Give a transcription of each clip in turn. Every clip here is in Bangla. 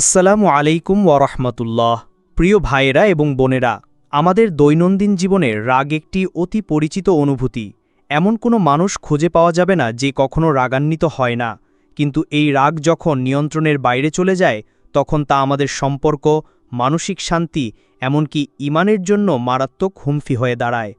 আসসালামু আলাইকুম ওরহমতুল্লাহ প্রিয় ভাইয়েরা এবং বোনেরা, আমাদের দৈনন্দিন জীবনে রাগ একটি অতি পরিচিত অনুভূতি। এমন কোনো মানুষ খুঁজে পাওয়া যাবে না যে কখনো রাগান্বিত হয় না। কিন্তু এই রাগ যখন নিয়ন্ত্রণের বাইরে চলে যায়, তখন তা আমাদের সম্পর্ক, মানসিক শান্তি, এমনকি ইমানের জন্য মারাত্মক হুমফি হয়ে দাঁড়ায়।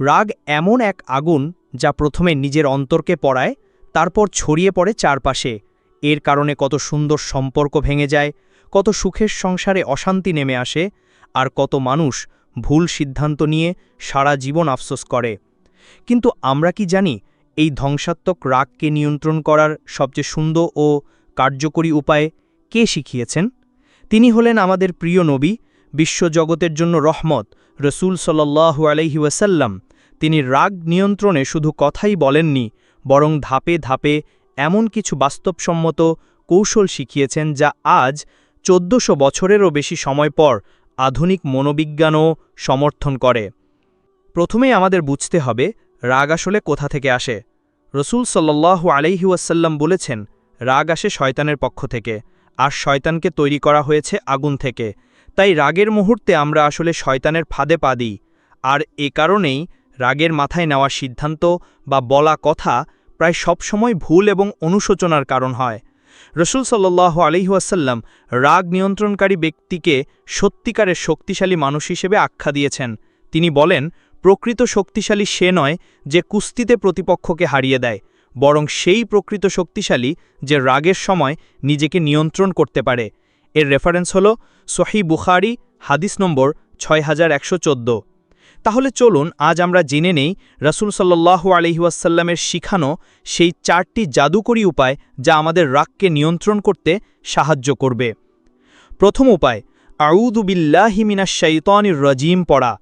রাগ এমন এক আগুন যা প্রথমে নিজের অন্তরকে পড়ায়, তারপর ছড়িয়ে পড়ে চারপাশে। এর কারণে কত সুন্দর সম্পর্ক ভেঙে যায়, কত সুখের সংসারে অশান্তি নেমে আসে, আর কত মানুষ ভুল সিদ্ধান্ত নিয়ে সারা জীবন আফসোস করে। কিন্তু আমরা কি জানি এই ধ্বংসাত্মক রাগকে নিয়ন্ত্রণ করার সবচেয়ে সুন্দর ও কার্যকরী উপায় কে শিখিয়েছেন? তিনি হলেন আমাদের প্রিয় নবী, বিশ্বজগতের জন্য রহমত, রসুল সাল্লাহু আলহি ওয়াসাল্লাম। তিনি রাগ নিয়ন্ত্রণে শুধু কথাই বলেননি, বরং ধাপে ধাপে এমন কিছু বাস্তবসম্মত কৌশল শিখিয়েছেন যা আজ চোদ্দশো বছরেরও বেশি সময় পর আধুনিক মনোবিজ্ঞানও সমর্থন করে। প্রথমেই আমাদের বুঝতে হবে রাগ আসলে কোথা থেকে আসে। রসুল সাল্লাহ আলাইহিউসাল্লাম বলেছেন, রাগ আসে শয়তানের পক্ষ থেকে, আর শয়তানকে তৈরি করা হয়েছে আগুন থেকে। তাই রাগের মুহূর্তে আমরা আসলে শয়তানের ফাঁদে পা দিই, আর এ কারণেই রাগের মাথায় নেওয়া সিদ্ধান্ত বা বলা কথা প্রায় সবসময় ভুল এবং অনুশোচনার কারণ হয়। রসুল সাল্লাহ আলিহাসাল্লাম রাগ নিয়ন্ত্রণকারী ব্যক্তিকে সত্যিকারের শক্তিশালী মানুষ হিসেবে আখ্যা দিয়েছেন। তিনি বলেন, প্রকৃত শক্তিশালী সে নয় যে কুস্তিতে প্রতিপক্ষকে হারিয়ে দেয়, বরং সেই প্রকৃত শক্তিশালী যে রাগের সময় নিজেকে নিয়ন্ত্রণ করতে পারে। এর রেফারেন্স হল সহি বুখারি, হাদিস নম্বর ছয় হাজার একশো চোদ্দ। তাহলে চলুন আজ আমরা জেনে নেই রসুল সাল্লাহ আলহিউসাল্লামের শিখানো সেই চারটি জাদুকরী উপায় যা আমাদের রাগকে নিয়ন্ত্রণ করতে সাহায্য করবে। প্রথম উপায় আউদুবিল্লাহিমিনা শৈতানির রজিম পড়া।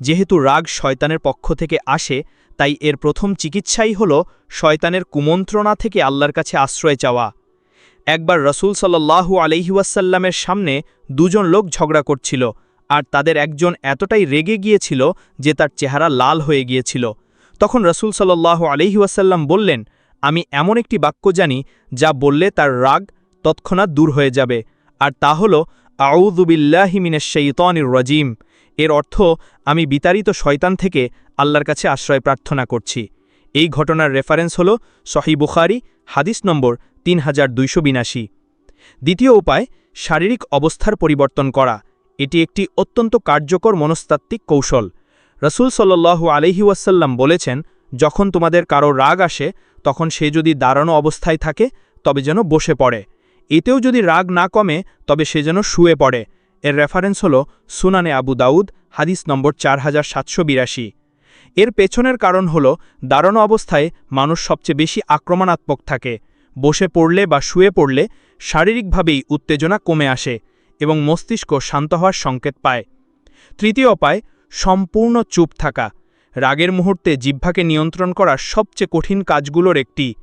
যেহেতু রাগ শয়তানের পক্ষ থেকে আসে, তাই এর প্রথম চিকিৎসাই হল শয়তানের কুমন্ত্রণা থেকে আল্লাহর কাছে আশ্রয় চাওয়া। একবার রসুল সাল্লাহু আলহিউসাল্লামের সামনে দুজন লোক ঝগড়া করছিল। আর তাদের একজন এতটাই রেগে গিয়েছিল যে তার চেহারা লাল হয়ে গিয়েছিল। তখন রসুল সাল্লাহ আলহিউসাল্লাম বললেন, আমি এমন একটি বাক্য জানি যা বললে তার রাগ তৎক্ষণাৎ দূর হয়ে যাবে। আর তা হল আউদুবিল্লাহিমিনের শৈতনির রজিম। এর অর্থ, আমি বিতাড়িত শয়তান থেকে আল্লাহর কাছে আশ্রয় প্রার্থনা করছি। এই ঘটনার রেফারেন্স হল সহি বুখারি, হাদিস নম্বর তিন দ্বিতীয় উপায়, শারীরিক অবস্থার পরিবর্তন করা। এটি একটি অত্যন্ত কার্যকর মনস্তাত্ত্বিক কৌশল। রসুল সাল্লু আলহি ওয়াসাল্লাম বলেছেন, যখন তোমাদের কারও রাগ আসে, তখন সে যদি দাঁড়ানো অবস্থায় থাকে, তবে যেন বসে পড়ে। এতেও যদি রাগ না কমে, তবে সে যেন শুয়ে পড়ে। এর রেফারেন্স হল সুনানে আবু দাউদ, হাদিস নম্বর চার হাজার সাতশো বিরাশি। এর পেছনের কারণ হল, দাঁড়ানো অবস্থায় মানুষ সবচেয়ে বেশি আক্রমণাত্মক থাকে। বসে পড়লে বা শুয়ে পড়লে শারীরিকভাবেই উত্তেজনা কমে আসে। এবং মস্তিষ্ক শান্ত হওয়ার সংকেত পায়। তৃতীয় উপায়, সম্পূর্ণ চুপ থাকা। রাগের মুহূর্তে জিহ্বাকে নিয়ন্ত্রণ করা সবচেয়ে কঠিন কাজগুলোর একটি।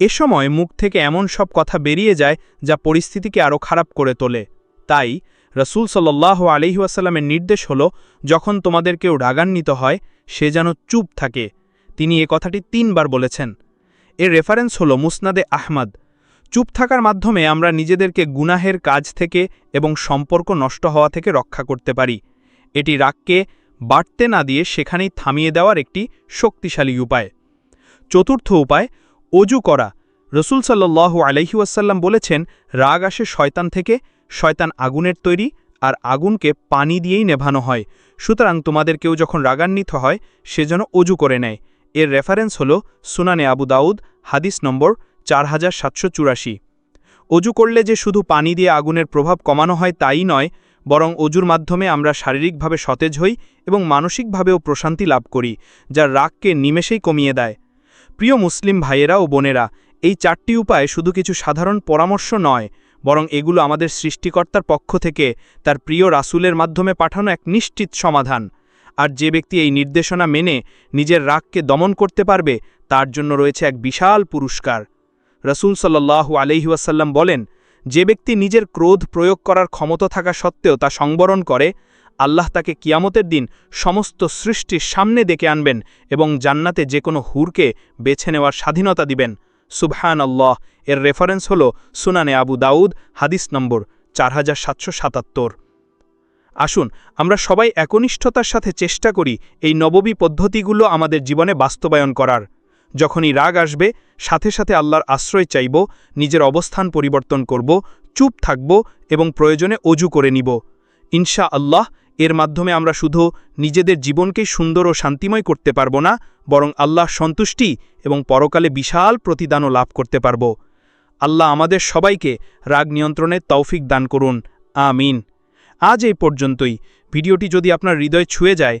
এ সময় মুখ থেকে এমন সব কথা বেরিয়ে যায় যা পরিস্থিতিকে আরও খারাপ করে তোলে। তাই রসুল সাল্লাহ আলিহাসাল্লামের নির্দেশ হল, যখন তোমাদের কেউ রাগান্বিত হয়, সে যেন চুপ থাকে। তিনি এ কথাটি তিনবার বলেছেন। এর রেফারেন্স হল মুসনাদে আহমদ। চুপ থাকার মাধ্যমে আমরা নিজেদেরকে গুনাহের কাজ থেকে এবং সম্পর্ক নষ্ট হওয়া থেকে রক্ষা করতে পারি। এটি রাগকে বাড়তে না দিয়ে সেখানেই থামিয়ে দেওয়ার একটি শক্তিশালী উপায়। চতুর্থ উপায়, অজু করা। রসুল সাল্লু আলহিউসাল্লাম বলেছেন, রাগ আসে শয়তান থেকে, শয়তান আগুনের তৈরি আর আগুনকে পানি দিয়েই নেভানো হয়। সুতরাং তোমাদের কেউ যখন রাগান্বিত হয়, সে যেন অজু করে নেয়। এর রেফারেন্স হল সুনানে আবু দাউদ, হাদিস নম্বর চার হাজার সাতশো চুরাশি। অজু করলে যে শুধু পানি দিয়ে আগুনের প্রভাব কমানো হয় তাই নয়, বরং অজুর মাধ্যমে আমরা শারীরিকভাবে সতেজ হই এবং মানসিকভাবেও প্রশান্তি লাভ করি, যা রাগকে নিমেষেই কমিয়ে দেয়। প্রিয় মুসলিম ভাইয়েরা ও বোনেরা, এই চারটি উপায় শুধু কিছু সাধারণ পরামর্শ নয়, বরং এগুলো আমাদের সৃষ্টিকর্তার পক্ষ থেকে তার প্রিয় রাসুলের মাধ্যমে পাঠানো এক নিশ্চিত সমাধান। আর যে ব্যক্তি এই নির্দেশনা মেনে নিজের রাগকে দমন করতে পারবে, তার জন্য রয়েছে এক বিশাল পুরস্কার। রসুল সাল্লাহু আলহিউসাল্লাম বলেন, যে ব্যক্তি নিজের ক্রোধ প্রয়োগ করার ক্ষমতা থাকা সত্ত্বেও তা সংবরণ করে, আল্লাহ তাকে কিয়ামতের দিন সমস্ত সৃষ্টির সামনে ডেকে আনবেন এবং জান্নাতে যে কোনো হুরকে বেছে নেওয়ার স্বাধীনতা দিবেন। সুবহান আল্লাহ এর রেফারেন্স হল সুনানে আবু দাউদ, হাদিস নম্বর চার হাজার সাতশো সাতাত্তর। আসুন, আমরা সবাই একনিষ্ঠতার সাথে চেষ্টা করি এই নববী পদ্ধতিগুলো আমাদের জীবনে বাস্তবায়ন করার। যখনই রাগ আসবে, সাথে সাথে আল্লাহর আশ্রয় চাইব, নিজের অবস্থান পরিবর্তন করব, চুপ থাকব এবং প্রয়োজনে অজু করে নিব। ইনশা আল্লাহ এর মাধ্যমে আমরা শুধু নিজেদের জীবনকেই সুন্দর ও শান্তিময় করতে পারব না, বরং আল্লাহ সন্তুষ্টি এবং পরকালে বিশাল প্রতিদানও লাভ করতে পারব। আল্লাহ আমাদের সবাইকে রাগ নিয়ন্ত্রণের তৌফিক দান করুন। আমিন। আজ এই পর্যন্তই। ভিডিওটি যদি আপনার হৃদয় ছুঁয়ে যায়